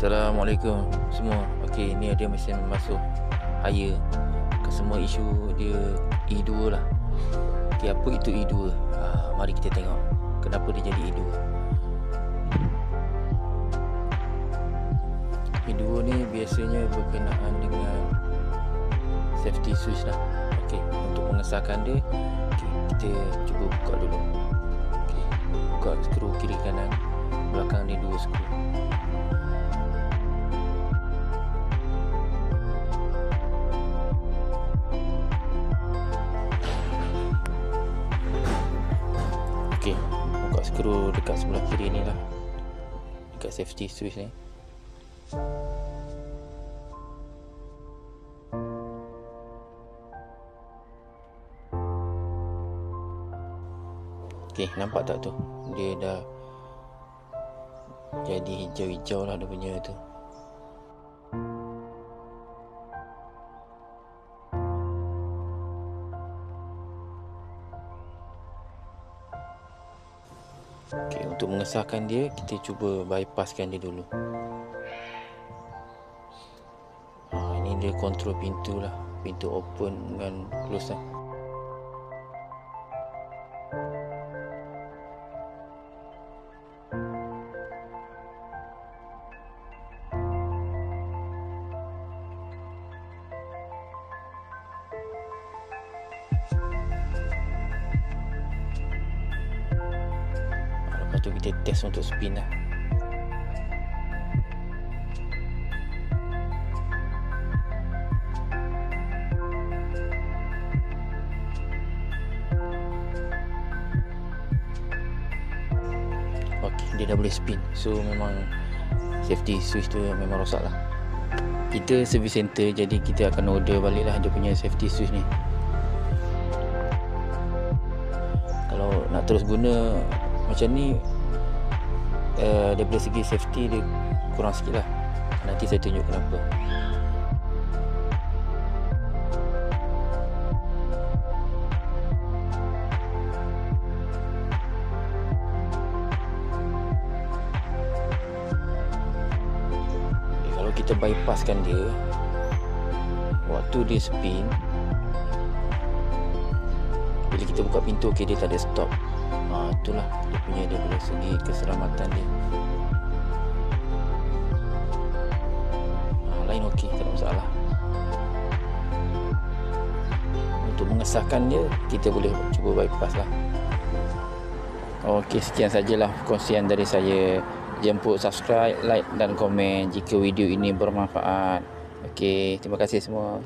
Assalamualaikum semua. Okey, ni dia mesin masuk air. Ke semua isu dia E2 lah. Okey, apa itu E2? Ha, mari kita tengok kenapa dia jadi E2. E2 ni biasanya berkenaan dengan safety switch lah. Okey, untuk mengesahkan dia, okay, kita cuba buka dulu. Okey, buka skru kiri kanan. Belakang ni dua skru. Buka skru dekat sebelah kiri ni lah. Dekat safety switch ni. Okey, nampak tak tu? Dia dah jadi hijau-hijau lah dia punya tu. Okey, untuk mengesahkan dia, kita cuba bypasskan dia dulu. Ha, ini dia kontrol pintu lah. Pintu open dengan close lah. Lepas tu kita test untuk spin lah. Dia dah boleh spin. So memang safety switch tu memang rosak lah. Kita service center jadi kita akan order balik lah dia punya safety switch ni. Kalau nak terus guna macam ni uh, daripada segi safety dia kurang sikit lah. Nanti saya tunjuk kenapa. Okay, kalau kita bypasskan dia waktu dia spin bila kita buka pintu okey dia tak ada stop ha, itulah dia punya dia dari segi keselamatan dia ha, lain okey tak ada masalah untuk mengesahkan dia kita boleh cuba bypass lah Okey, sekian sajalah perkongsian dari saya. Jemput subscribe, like dan komen jika video ini bermanfaat. Okey, terima kasih semua.